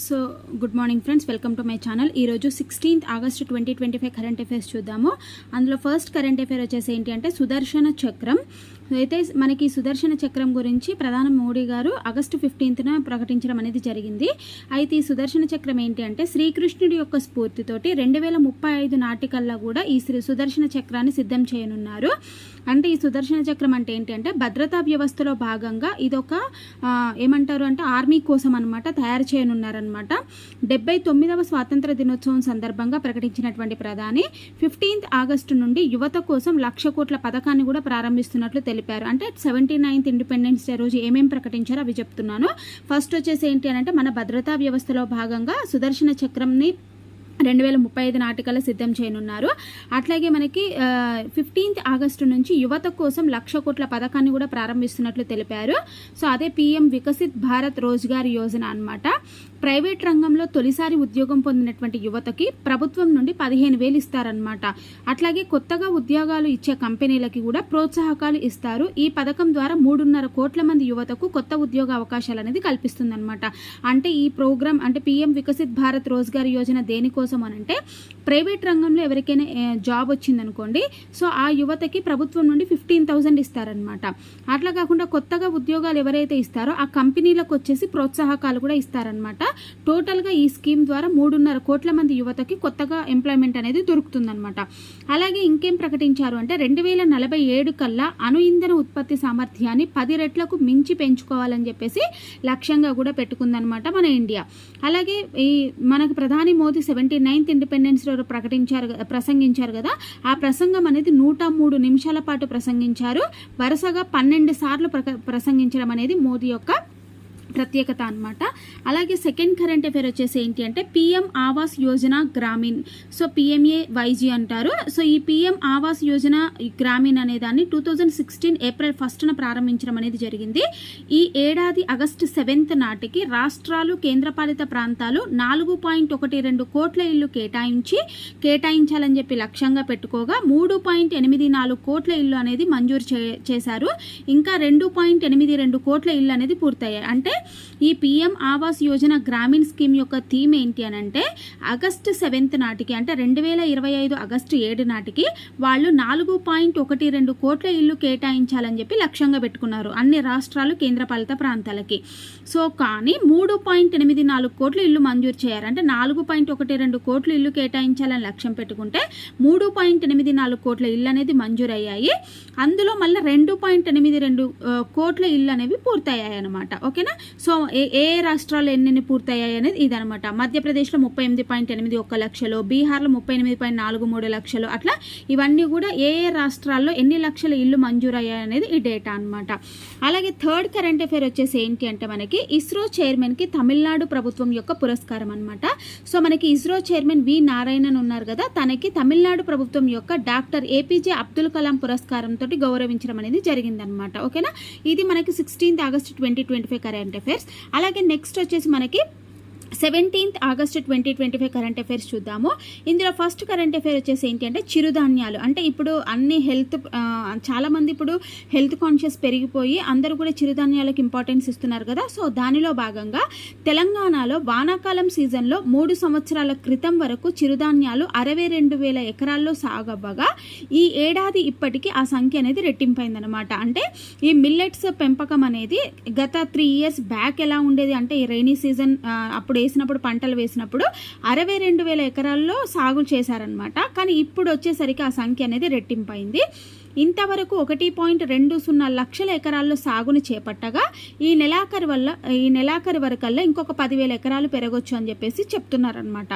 So good morning friends welcome to my channel ఈరోజు sixteenth August twenty twenty five current affairs చూద్దాము. అందులో first current affair వచ్చేసి ఏంటి అంటే సుదర్శన చక్రం. అయితే మనకి సుదర్శన చక్రం గురించి ప్రధాని మోడీ గారు ఆగస్టు ఫిఫ్టీన్త్న ప్రకటించడం అనేది జరిగింది. అయితే ఈ సుదర్శన చక్రం ఏంటి అంటే శ్రీకృష్ణుడి యొక్క స్ఫూర్తితోటి రెండు వేల ముప్పై ఐదు నాటికల్లా కూడా ఈ శ్రీ సుదర్శన చక్రాన్ని సిద్ధం చేయనున్నారు. అంటే ఈ సుదర్శన చక్రం అంటే ఏంటి అంటే భద్రతా వ్యవస్థలో భాగంగా ఇదొక ఏమంటారు అంటే ఆర్మీ కోసం అనమాట తయారు చేయనున్నారనమాట డెబ్బై తొమ్మిదవ స్వాతంత్ర దినోత్సవం సందర్భంగా ప్రకటించినటువంటి ప్రధాని ఫిఫ్టీన్త్ ఆగస్టు నుండి యువత కోసం లక్ష కోట్ల పథకాన్ని కూడా ప్రారంభిస్తున్నట్లు తెలిపారు. అంటే సెవెంటీ నైన్త్ ఇండిపెండెన్స్ డే రోజు ఏమేం ప్రకటించారో అవి చెప్తున్నాను. ఫస్ట్ వచ్చేసి ఏంటి అంటే మన భద్రతా వ్యవస్థలో భాగంగా సుదర్శన చక్రంని రెండు వేల ముప్పై ఐదు నాటికలు సిద్ధం చేయనున్నారు. అట్లాగే మనకి ఫిఫ్టీన్త్ ఆగస్టు నుంచి యువత కోసం లక్ష కోట్ల పథకాన్ని కూడా ప్రారంభిస్తున్నట్లు తెలిపారు. సో అదే పీఎం వికసిత్ భారత్ రోజ్గార్ యోజన అన్నమాట. ప్రైవేట్ రంగంలో తొలిసారి ఉద్యోగం పొందినటువంటి యువతకి ప్రభుత్వం నుండి పదిహేను వేలు ఇస్తారనమాట అట్లాగే కొత్తగా ఉద్యోగాలు ఇచ్చే కంపెనీలకి కూడా ప్రోత్సాహకాలు ఇస్తారు. ఈ పథకం ద్వారా మూడున్నర కోట్ల మంది యువతకు కొత్త ఉద్యోగ అవకాశాలు అనేది కల్పిస్తుందన్నమాట. అంటే ఈ ప్రోగ్రామ్ అంటే పీఎం వికసిత్ భారత్ రోజ్గార్ యోజన దేనికోసం అనంటే ప్రైవేట్ రంగంలో ఎవరికైనా జాబ్ వచ్చిందనుకోండి సో ఆ యువతకి ప్రభుత్వం నుండి ఫిఫ్టీన్ థౌసండ్ ఇస్తారనమాట అట్లా కాకుండా కొత్తగా ఉద్యోగాలు ఎవరైతే ఇస్తారో ఆ కంపెనీలకు వచ్చేసి ప్రోత్సాహకాలు కూడా ఇస్తారనమాట టోటల్గా ఈ స్కీమ్ ద్వారా మూడున్నర కోట్ల మంది యువతకి కొత్తగా ఎంప్లాయ్మెంట్ అనేది దొరుకుతుందనమాట అలాగే ఇంకేం ప్రకటించారు అంటే రెండు వేల నలభై ఏడు కల్లా అణు ఇంధన ఉత్పత్తి సామర్థ్యాన్ని పది రెట్లకు మించి పెంచుకోవాలని చెప్పేసి లక్ష్యంగా కూడా పెట్టుకుందనమాట మన ఇండియా. అలాగే ఈ మనకు ప్రధాని మోదీ సెవెంటీ నైన్త్ ఇండిపెండెన్స్ రోజు ప్రకటించారు ప్రసంగించారు కదా. ఆ ప్రసంగం అనేది నూట మూడు నిమిషాల పాటు ప్రసంగించారు. వరుసగా పన్నెండు సార్లు ప్రక- ప్రసంగించడం అనేది మోదీ యొక్క ప్రత్యేకత అన్నమాట. అలాగే సెకండ్ కరెంట్ అఫేర్ వచ్చేసి ఏంటి అంటే PM Awas Yojana Gramin. So PMA YG అంటారు. సో ఈ పిఎం ఆవాస్ యోజన గ్రామీణ్ అనే దాన్ని టూ థౌజండ్ సిక్స్టీన్ ఏప్రిల్ ఫస్ట్న ప్రారంభించడం అనేది జరిగింది. ఈ ఏడాది ఆగస్టు సెవెంత్ నాటికి రాష్ట్రాలు కేంద్రపాలిత ప్రాంతాలు నాలుగు పాయింట్ ఒకటి రెండు కోట్ల ఇల్లు కేటాయించి కేటాయించాలని చెప్పి లక్ష్యంగా పెట్టుకోగా మూడు పాయింట్ ఎనిమిది నాలుగు కోట్ల ఇల్లు అనేది మంజూరు చే చేశారు. ఇంకా రెండు పాయింట్ ఎనిమిది రెండు కోట్ల ఇల్లు అనేది పూర్తయ్యాయి. అంటే ఈ పిఎం ఆవాస్ యోజన గ్రామీణ స్కీమ్ యొక్క థీమ్ ఏంటి అని అంటే ఆగస్టు సెవెంత్ నాటికి అంటే రెండు వేల ఇరవై ఐదు ఆగస్టు ఏడు నాటికి వాళ్ళు నాలుగు పాయింట్ ఒకటి రెండు కోట్ల ఇల్లు కేటాయించాలని చెప్పి లక్ష్యంగా పెట్టుకున్నారు అన్ని రాష్ట్రాలు కేంద్రపాలిత ప్రాంతాలకి. సో కానీ మూడు పాయింట్ ఎనిమిది నాలుగు కోట్ల ఇల్లు మంజూరు చేయారు. అంటే నాలుగు పాయింట్ ఒకటి రెండు కోట్ల ఇల్లు కేటాయించాలని లక్ష్యం పెట్టుకుంటే మూడు పాయింట్ ఎనిమిది నాలుగు కోట్ల ఇల్లు అనేది మంజూరయ్యాయి. అందులో మళ్ళీ రెండు పాయింట్ ఎనిమిది రెండు కోట్ల ఇల్లు అనేవి పూర్తయ్యాయి అనమాట ఓకేనా? సో ఏ ఏ రాష్ట్రాలు ఎన్నెన్ని పూర్తయ్యాయి అనేది ఇదనమాట. మధ్యప్రదేశ్లో ముప్పై ఎనిమిది పాయింట్ ఎనిమిది ఒక్క లక్షలు బీహార్లో ముప్పై ఎనిమిది పాయింట్ నాలుగు మూడు లక్షలు అట్లా ఇవన్నీ కూడా ఏ ఏ రాష్ట్రాల్లో ఎన్ని లక్షల ఇల్లు మంజూరయ్యాయి అనేది ఈ డేటా అనమాట అలాగే థర్డ్ కరెంట్ అఫేర్ వచ్చేసి ఏంటి అంటే మనకి ఇస్రో చైర్మన్కి తమిళనాడు ప్రభుత్వం యొక్క పురస్కారం అనమాట సో మనకి ఇస్రో చైర్మన్ వి నారాయణన్ ఉన్నారు కదా తనకి తమిళనాడు ప్రభుత్వం యొక్క డాక్టర్ ఏపీజే అబ్దుల్ కలాం పురస్కారంతో గౌరవించడం అనేది జరిగిందనమాట ఓకేనా? ఇది మనకి sixteenth August twenty twenty five current affairs అలాగే నెక్స్ట్ వచ్చేసి మనకి seventeenth August twenty twenty five current affairs చూద్దాము. ఇందులో ఫస్ట్ కరెంట్ అఫైర్ వచ్చేసి ఏంటి అంటే చిరుధాన్యాలు. అంటే ఇప్పుడు అన్ని హెల్త్ చాలామంది ఇప్పుడు హెల్త్ కాన్షియస్ పెరిగిపోయి అందరూ కూడా చిరుధాన్యాలకు ఇంపార్టెన్స్ ఇస్తున్నారు కదా. సో దానిలో భాగంగా తెలంగాణలో వానాకాలం సీజన్లో మూడు సంవత్సరాల క్రితం వరకు చిరుధాన్యాలు అరవై రెండు వేల ఎకరాల్లో సాగవ్వగా ఈ ఏడాది ఇప్పటికీ ఆ సంఖ్య అనేది రెట్టింపైందనమాట అంటే ఈ మిల్లెట్స్ పెంపకం అనేది గత త్రీ ఇయర్స్ బ్యాక్ ఎలా ఉండేది అంటే ఈ రైనీ సీజన్ అప్పుడు వేసినప్పుడు పంటలు వేసినప్పుడు అరవై రెండు వేల ఎకరాల్లో సాగు చేశారనమాట కానీ ఇప్పుడు వచ్చేసరికి ఆ సంఖ్య అనేది రెట్టింపైంది. ఇంతవరకు ఒకటి పాయింట్ రెండు సున్నా లక్షల ఎకరాల్లో సాగును చేపట్టగా ఈ నెలాఖరు వల్ల ఈ నెలాఖరు వరకల్లా ఇంకొక పదివేల ఎకరాలు పెరగొచ్చు అని చెప్పేసి చెప్తున్నారనమాట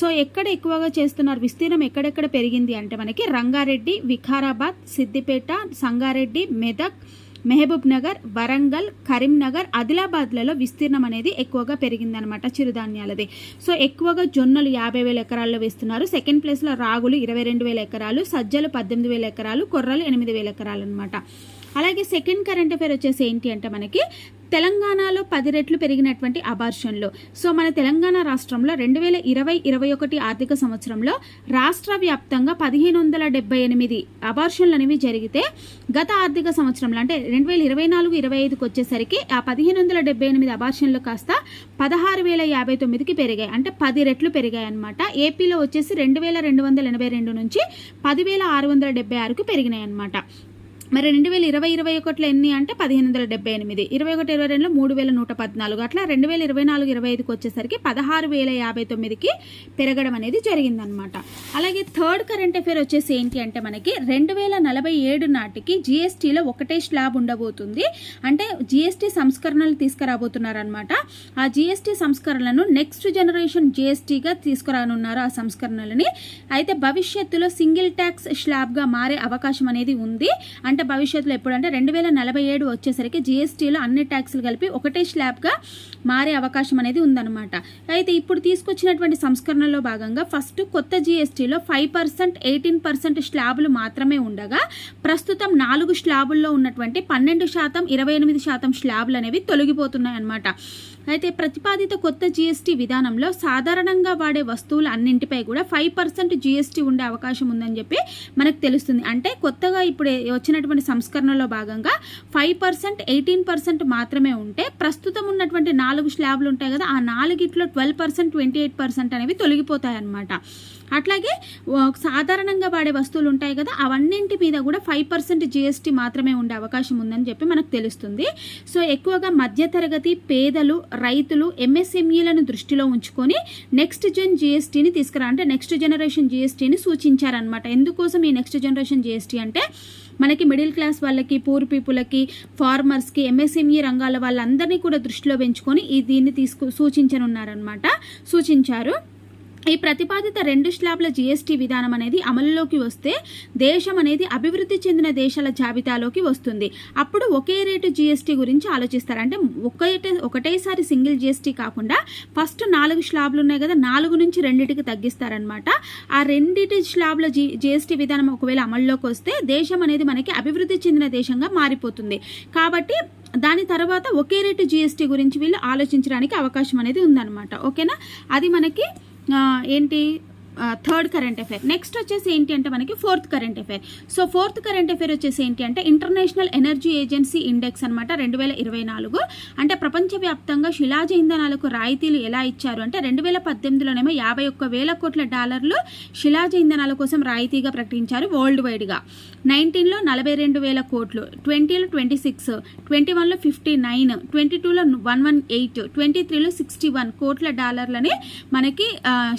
సో ఎక్కడ ఎక్కువగా చేస్తున్నారు? విస్తీర్ణం ఎక్కడెక్కడ పెరిగింది అంటే మనకి రంగారెడ్డి వికారాబాద్ సిద్దిపేట సంగారెడ్డి మెదక్ మెహబూబ్ నగర్ వరంగల్ కరీంనగర్ ఆదిలాబాద్లలో విస్తీర్ణం అనేది ఎక్కువగా పెరిగిందనమాట చిరుధాన్యాలది. సో ఎక్కువగా జొన్నలు యాభై వేల ఎకరాల్లో వేస్తున్నారు. సెకండ్ ప్లేస్లో రాగులు ఇరవై రెండు వేల ఎకరాలు సజ్జలు పద్దెనిమిది వేల ఎకరాలు కొర్రలు ఎనిమిది వేల ఎకరాలు అనమాట అలాగే సెకండ్ కరెంట్ అఫేర్ వచ్చేసి ఏంటి అంటే మనకి తెలంగాణలో పది రెట్లు పెరిగినటువంటి అబార్షన్లు. సో మన తెలంగాణ రాష్ట్రంలో రెండు వేల ఇరవై ఇరవై ఒకటి ఆర్థిక సంవత్సరంలో రాష్ట్ర వ్యాప్తంగా పదిహేను వందల డెబ్బై ఎనిమిది అబార్షన్లు అనేవి జరిగితే గత ఆర్థిక సంవత్సరంలో అంటే రెండు వేల ఇరవై నాలుగు ఇరవై ఐదుకి వచ్చేసరికి ఆ పదిహేను వందల డెబ్బై ఎనిమిది అబార్షన్లు కాస్త పదహారు వేల యాభై తొమ్మిదికి పెరిగాయి. అంటే పది రెట్లు పెరిగాయి అనమాట ఏపీలో వచ్చేసి రెండు వేల రెండు వందల ఎనభై రెండు నుంచి పదివేల ఆరు వందల డెబ్బై ఆరుకు పెరిగినాయి అనమాట మరి రెండు వేల ఇరవై ఇరవై ఒకటిలో ఎన్ని అంటే పదిహేను వందల డెబ్బై ఎనిమిది. ఇరవై ఒకటి ఇరవై రెండులో మూడు వేల నూట పద్నాలుగు. అట్లా రెండు వేల ఇరవై నాలుగు ఇరవై ఐదుకి వచ్చేసరికి పదహారు వేల యాభై తొమ్మిదికి పెరగడం అనేది జరిగిందనమాట అలాగే థర్డ్ కరెంట్ అఫేర్ వచ్చేసి ఏంటి అంటే మనకి రెండు వేల నలభై ఏడు నాటికి జిఎస్టీలో ఒకటే స్లాబ్ ఉండబోతుంది. అంటే జిఎస్టీ సంస్కరణలు తీసుకురాబోతున్నారనమాట ఆ జిఎస్టీ సంస్కరణలను నెక్స్ట్ జనరేషన్ జిఎస్టీగా తీసుకురానున్నారు ఆ సంస్కరణలని. అయితే భవిష్యత్తులో సింగిల్ ట్యాక్స్ స్లాబ్గా మారే అవకాశం అనేది ఉంది. అంటే భవిష్యత్తులో ఎప్పుడంటే రెండు వేల నలభై ఏడు వచ్చేసరికి జిఎస్టీలో అన్ని ట్యాక్స్లు కలిపి ఒకటే స్లాబ్గా మారే అవకాశం అనేది ఉందన్నమాట. అయితే ఇప్పుడు తీసుకొచ్చినటువంటి సంస్కరణలో భాగంగా ఫస్ట్ కొత్త జిఎస్టీలో ఫైవ్ పర్సెంట్ ఎయిటీన్ పర్సెంట్ స్లాబులు మాత్రమే ఉండగా ప్రస్తుతం నాలుగు స్లాబుల్లో ఉన్నటువంటి పన్నెండు శాతం ఇరవై ఎనిమిది శాతం స్లాబులు అనేవి తొలగిపోతున్నాయి అన్నమాట అయితే ప్రతిపాదిత కొత్త జీఎస్టీ విధానంలో సాధారణంగా వాడే వస్తువులు అన్నింటిపై కూడా ఫైవ్ పర్సెంట్ జీఎస్టీ ఉండే అవకాశం ఉందని చెప్పి మనకు తెలుస్తుంది. అంటే కొత్తగా ఇప్పుడు వచ్చినటువంటి సంస్కరణలో భాగంగా ఫైవ్ పర్సెంట్ ఎయిటీన్ పర్సెంట్ మాత్రమే ఉంటే ప్రస్తుతం ఉన్నటువంటి నాలుగు స్లాబ్లు ఉంటాయి కదా ఆ నాలుగిట్లో twelve percent twenty eight percent అనేవి తొలగిపోతాయి అన్నమాట అట్లాగే సాధారణంగా వాడే వస్తువులు ఉంటాయి కదా అవన్నింటి మీద కూడా ఫైవ్ పర్సెంట్ జిఎస్టీ మాత్రమే ఉండే అవకాశం ఉందని చెప్పి మనకు తెలుస్తుంది. సో ఎక్కువగా మధ్యతరగతి పేదలు రైతులు ఎంఎస్ఎంఈలను దృష్టిలో ఉంచుకొని నెక్స్ట్ జెన్ జిఎస్టీని తీసుకురా అంటే నెక్స్ట్ జనరేషన్ జిఎస్టీని సూచించారనమాట ఎందుకోసం ఈ నెక్స్ట్ జనరేషన్ జిఎస్టీ అంటే మనకి మిడిల్ క్లాస్ వాళ్ళకి పూర్ పీపుల్కి ఫార్మర్స్కి ఎంఎస్ఎంఈ రంగాల వాళ్ళందరినీ కూడా దృష్టిలో పెంచుకొని ఈ దీన్ని తీసుకు సూచించనున్నారనమాట సూచించారు. ఈ ప్రతిపాదిత రెండు స్లాబ్ల జీఎస్టీ విధానం అనేది అమలులోకి వస్తే దేశం అనేది అభివృద్ధి చెందిన దేశాల జాబితాలోకి వస్తుంది. అప్పుడు ఒకే రేటు జీఎస్టీ గురించి ఆలోచిస్తారు. అంటే ఒకటే ఒకటేసారి సింగిల్ జీఎస్టీ కాకుండా ఫస్ట్ నాలుగు స్లాబ్లు ఉన్నాయి కదా నాలుగు నుంచి రెండింటికి తగ్గిస్తారనమాట ఆ రెండింటి స్లాబ్ల జీ జీఎస్టీ విధానం ఒకవేళ అమల్లోకి వస్తే దేశం అనేది మనకి అభివృద్ధి చెందిన దేశంగా మారిపోతుంది. కాబట్టి దాని తర్వాత ఒకే రేటు జీఎస్టీ గురించి వీళ్ళు ఆలోచించడానికి అవకాశం అనేది ఉందన్నమాట. ఓకేనా? అది మనకి ఏంటి? థర్డ్ కరెంట్ అఫైర్ నెక్స్ట్ వచ్చేసి ఏంటి అంటే మనకి fourth current affair so fourth current affair వచ్చేసి ఏంటి అంటే ఇంటర్నేషనల్ ఎనర్జీ ఏజెన్సీ ఇండెక్స్ అనమాట రెండు వేల ఇరవై నాలుగు. అంటే ప్రపంచవ్యాప్తంగా శిలాజ ఇంధనాలకు రాయితీలు ఎలా ఇచ్చారు అంటే రెండు వేల పద్దెనిమిదిలోనేమో యాభై ఒక్క వేల కోట్ల డాలర్లు శిలాజ ఇంధనాల కోసం రాయితీగా ప్రకటించారు వరల్డ్ వైడ్గా నైన్టీన్లో నలభై రెండు వేల కోట్లు ట్వంటీలో ట్వంటీ సిక్స్ ట్వంటీ వన్లో ఫిఫ్టీ నైన్ ట్వంటీ టూలో వన్ వన్ ఎయిట్ ట్వంటీ త్రీలో సిక్స్టీ వన్ కోట్ల డాలర్లని మనకి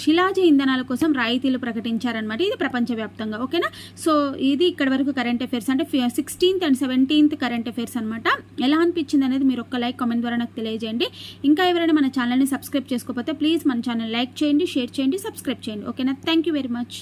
శిలాజ ఇంధనాల కోసం కోసం రాయితీలు ప్రకటించారనమాట ఇది ప్రపంచవ్యాప్తంగా ఓకేనా? సో ఇది ఇక్కడ వరకు కరెంట్ అఫైర్స్ అంటే sixteenth and seventeenth current affairs అనమాట ఎలా అనిపించింది అనేది మీరు ఒక్క లైక్ కామెంట్ ద్వారా నాకు తెలియజేయండి. ఇంకా ఎవరైనా మన ఛానల్ని సబ్స్క్రైబ్ చేసుకోకపోతే ప్లీజ్ మన ఛానల్ లైక్ చేయండి షేర్ చేయండి సబ్స్క్రైబ్ చేయండి ఓకేనా? Thank you very much